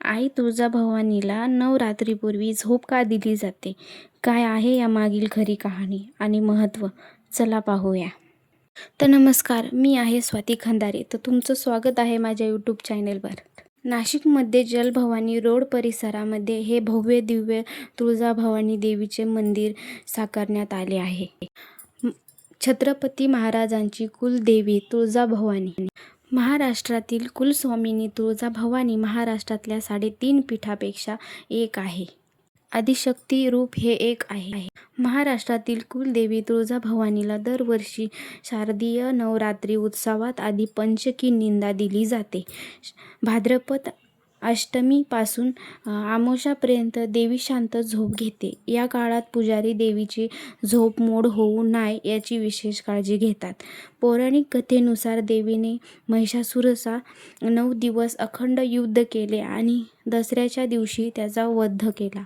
आई तुळजाभवानीला नवरात्रीपूर्वी झोप का दिली जाते? काय आहे यामागील खरी कहाणी? आणि महत्त्व चला पाहूया. तर नमस्कार मी आहे स्वाती खंदारे. तर तुमचं स्वागत आहे माझ्या यूट्यूब चॅनेलवर नाशिकमध्ये जलभवानी रोड परिसरामध्ये हे भव्य दिव्य तुळजाभवानी देवीचे मंदिर साकारण्यात आले आहे. छत्रपती महाराजांची कुलदेवी तुळजाभवानी महाराष्ट्रातील कुलस्वामिनी तुळजाभवानी महाराष्ट्रातल्या साडेतीन पीठापेक्षा एक आहे. आदिशक्ती रूप हे एक आहे. महाराष्ट्रातील कुलदेवी तुळजाभवानीला दरवर्षी शारदीय नवरात्री उत्सवात आधी पंचकी निंदा दिली जाते. भाद्रपद अष्टमीपासून आमोशापर्यंत देवी शांत झोप घेते. या काळात पुजारी देवीची झोप मोड होऊ नये याची विशेष काळजी घेतात. पौराणिक कथेनुसार देवीने महिषासुरचा नऊ दिवस अखंड युद्ध केले आणि दसऱ्याच्या दिवशी त्याचा वध केला.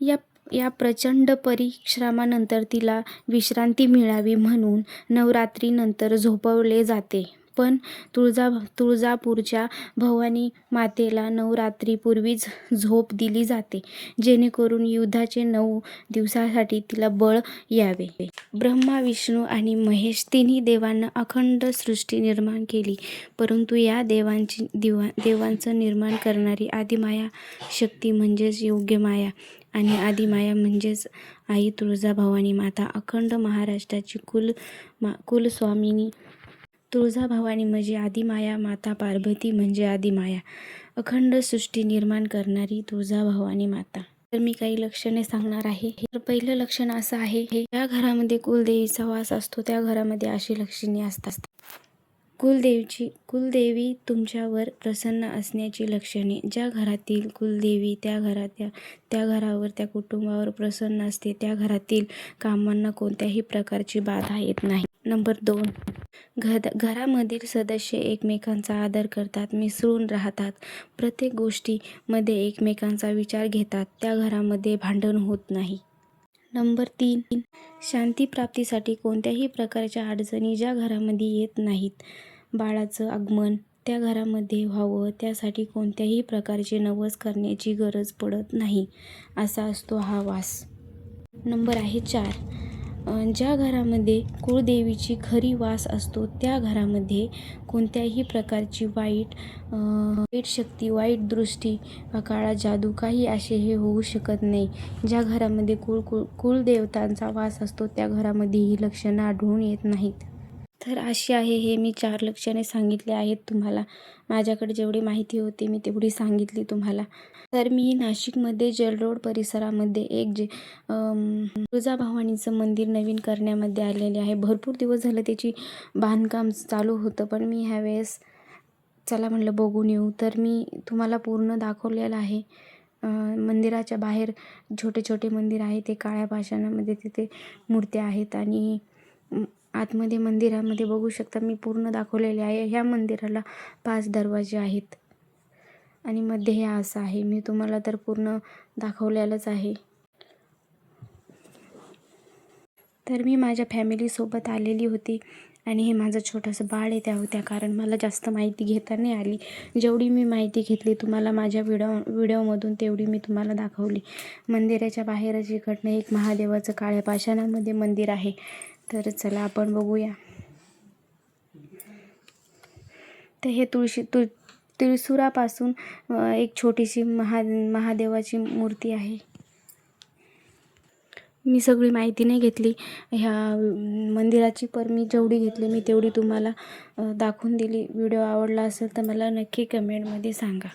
या या प्रचंड परिश्रमानंतर तिला विश्रांती मिळावी म्हणून नवरात्रीनंतर झोपवले जाते. पण तुळजा तुळजापूरच्या भवानी मातेला नवरात्रीपूर्वीच झोप दिली जाते. जेणेकरून युद्धाचे नऊ दिवसासाठी तिला बळ यावे. ब्रह्मा विष्णू आणि महेश तिन्ही देवांना अखंड सृष्टी निर्माण केली. परंतु या देवांची दिवा देवांचं निर्माण करणारी आदिमाया शक्ती म्हणजेच योग्य माया. आणि आदिमाया म्हणजेच आई तुळजाभवानी माता अखंड महाराष्ट्राची कुल मा कुलस्वामिनी तुळजाभवानी म्हणजे आदिमाया माता पार्वती म्हणजे आदिमाया. अखंड सृष्टी निर्माण करणारी तुळजाभवानी माता. तर मी काही लक्षणे सांगणार आहे. तर पहिलं लक्षण असं आहे हे ज्या घरामध्ये कुलदेवीचा वास असतो त्या घरामध्ये अशी लक्षणे असतात. कुलदेवीची कुलदेवी तुमच्यावर प्रसन्न असण्याची लक्षणे. ज्या घरातील कुलदेवी त्या घरात त्या त्या घरावर त्या कुटुंबावर प्रसन्न असते त्या घरातील कामांना कोणत्याही प्रकारची बाधा येत नाही. नंबर दोन. घर घरामधील सदस्य एकमेकांचा आदर करतात मिसळून राहतात. प्रत्येक गोष्टीमध्ये एकमेकांचा विचार घेतात. त्या घरामध्ये भांडण होत नाही. नंबर तीन. शांतीप्राप्तीसाठी कोणत्याही प्रकारच्या अडचणी ज्या घरामध्ये येत नाहीत बाळाचं आगमन त्या घरामध्ये व्हावं त्यासाठी कोणत्याही प्रकारचे नवस करण्याची गरज पडत नाही असा असतो हा वास. नंबर आहे चार. ज्या घरामध्ये कुळदेवीची खरी वास असतो त्या घरामध्ये कोणत्याही प्रकारची वाईट वाईट शक्ती वाईट दृष्टी काळा जादू काही असे हे होऊ शकत नाही. ज्या घरामध्ये कुळ कुळ कुळदेवतांचा वास असतो त्या घरामध्ये ही लक्षणं आढळून येत नाहीत. तर अशी आहे हे मी चार लक्षणे सांगितले आहेत तुम्हाला. माझ्याकडे जेवढी माहिती होती मी तेवढी सांगितली तुम्हाला. तर मी नाशिकमध्ये जलरोड परिसरामध्ये एक जे तुळजाभवानीचं मंदिर नवीन करण्यामध्ये आलेले आहे. भरपूर दिवस झालं त्याची बांधकाम चालू होतं पण मी ह्यावेळेस चला म्हणलं बघून येऊ. तर मी तुम्हाला पूर्ण दाखवलेलं आहे. मंदिराच्या बाहेर छोटे छोटे मंदिर आहे ते काळ्या पाषाणामध्ये तिथे मूर्त्या आहेत आणि आतमध्ये मंदिरामध्ये बघू शकता मी पूर्ण दाखवलेले आहे. ह्या मंदिराला पाच दरवाजे आहेत. आणि मध्ये हे असं आहे. मी तुम्हाला तर पूर्ण दाखवलेलंच आहे. तर मी माझ्या फॅमिलीसोबत आलेली होती. आणि हे माझं छोटंसं बाळ आहे त्या होत्या कारण मला जास्त माहिती घेता नाही आली. जेवढी मी माहिती घेतली तुम्हाला माझ्या व्हिडिओ व्हिडिओमधून तेवढी मी तुम्हाला दाखवली. मंदिराच्या बाहेरच इकडनं एक महादेवाचं काळ्या पाषाणामध्ये मंदिर आहे. तर चला आपण बघूया. तर हे तुळशी तुळ त्रिसुरापासून एक छोटीशी महा महादेवाची मूर्ती आहे. मी सगळी माहिती नाही घेतली. ह्या मंदिराची पण मी जेवढी घेतली मी तेवढी तुम्हाला दाखवून दिली. व्हिडिओ आवडला असेल तर मला नक्की कमेंटमध्ये सांगा.